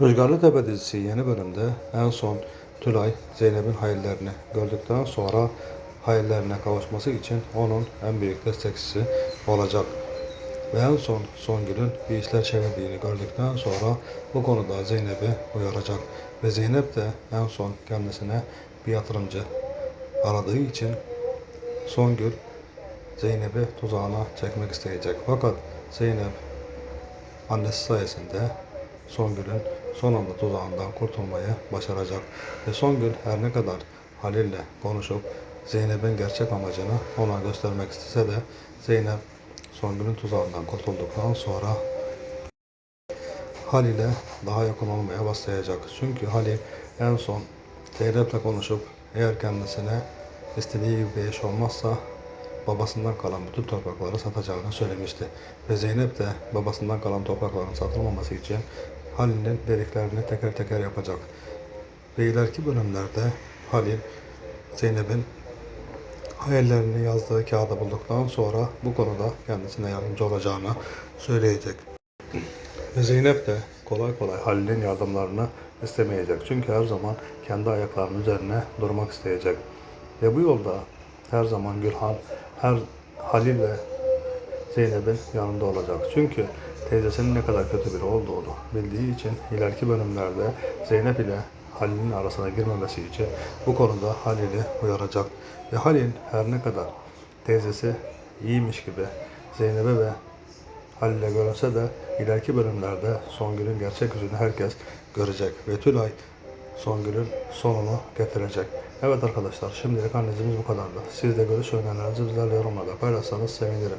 Rüzgarlı Tepe dizisi yeni bölümde en son Tülay Zeynep'in hayallerini gördükten sonra hayallerine kavuşması için onun en büyük destekçisi olacak. Ve en son Songül'ün bir işler çevirdiğini gördükten sonra bu konuda Zeynep'i uyaracak. Ve Zeynep de en son kendisine bir yatırımcı aradığı için Songül Zeynep'i tuzağına çekmek isteyecek. Fakat Zeynep annesi sayesinde Songül'ün son anda tuzağından kurtulmayı başaracak. Ve Songül her ne kadar Halil'le konuşup Zeynep'in gerçek amacını ona göstermek istese de Zeynep Songül'ün tuzağından kurtulduktan sonra Halil'e daha yakın olmaya başlayacak. Çünkü Halil en son Zeynep'le konuşup eğer kendisine istediği gibi bir iş olmazsa babasından kalan bütün toprakları satacağını söylemişti. Ve Zeynep de babasından kalan toprakların satılmaması için Halil'in dediklerini teker teker yapacak. Ve ileriki bölümlerde Halil Zeynep'in hayallerini yazdığı kağıda bulduktan sonra bu konuda kendisine yardımcı olacağını söyleyecek. Ve Zeynep de kolay kolay Halil'in yardımlarını istemeyecek. Çünkü her zaman kendi ayaklarının üzerine durmak isteyecek. Ve bu yolda her zaman Gülhan, her Halil ve Zeynep'in yanında olacak. Çünkü teyzesinin ne kadar kötü biri olduğunu bildiği için ileriki bölümlerde Zeynep ile Halil'in arasına girmemesi için bu konuda Halil'i uyaracak. Ve Halil her ne kadar teyzesi iyiymiş gibi Zeynep'e ve Halil'e görünse de ileriki bölümlerde Songül'ün gerçek yüzünü herkes görecek. Ve Tülay Songül'ün sonunu getirecek. Evet arkadaşlar şimdilik analizimiz bu kadardı. Siz de görüş önerilerinizi bizlerle yorumlarda paylaşsanız sevinirim.